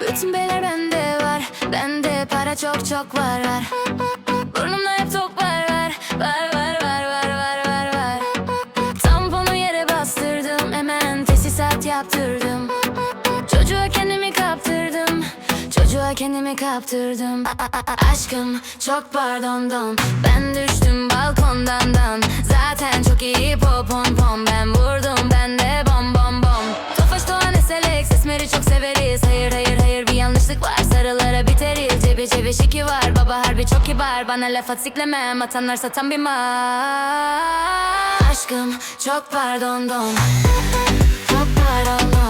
Bütün beyler bende var. Bende para çok çok var var. Burnumda hep tok var var. Var var var var var var var. Tamponu yere bastırdım. Hemen tesisat yaptırdım. Çocuğa kendimi kaptırdım. Çocuğa kendimi kaptırdım. A- a- a- Aşkım çok pardon don Ben düştüm biteriz Cebi cebi şiki var. Baba harbi çok kibar. Bana laf at siklemem. Atanlar satan bir mal Aşkım çok pardon don. Çok pardon don